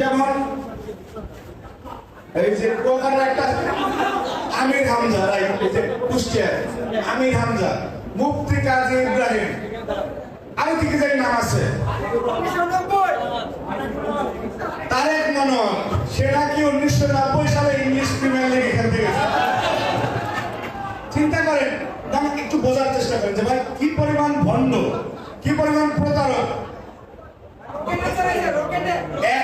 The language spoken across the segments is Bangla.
যেমন এই যে কুয়াকাটার একটা আমির হামজা রাইট যে কুষ্টিয়ার আমির হামজা মুফতি কাজী ইব্রাহিম। আরও কি কি জানি নাম আছে। তারেক মনক সে নাকি উনিশশো নব্বই সালে ইংলিশ প্রিমিয়ার লিগ এখান থেকে চিন্তা করেন আমাকে একটু বোঝার চেষ্টা করেন যে ভাই, কি পরিমাণ ভণ্ড, কি পরিমাণ প্রতারক? এক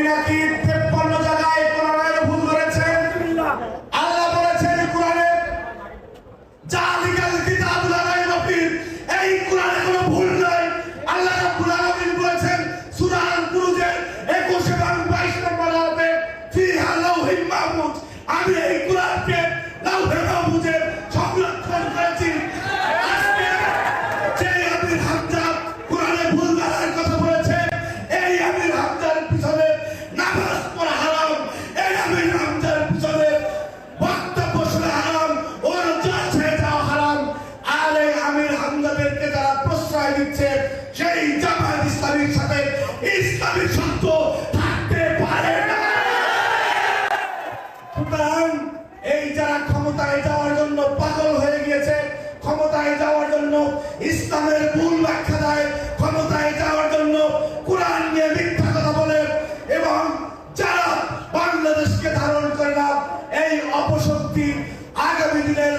উনি নাকি দিচ্ছে সেই জামায়াত ইসলামীর সাথে ইসলামী শব্দ থাকতে পারে সুতরাং এই যারা ক্ষমতায় যাওয়ার জন্য পাগল হয়ে গিয়েছে, ক্ষমতায় যাওয়ার জন্য ইসলামের ভুল ব্যাখ্যা দেয়, ক্ষমতায় যাওয়ার জন্য কোরআন নিয়ে মিথ্যা কথা বলে এবং যারা বাংলাদেশকে ধারণ করে না, এই অপশক্তি আগামী দিনের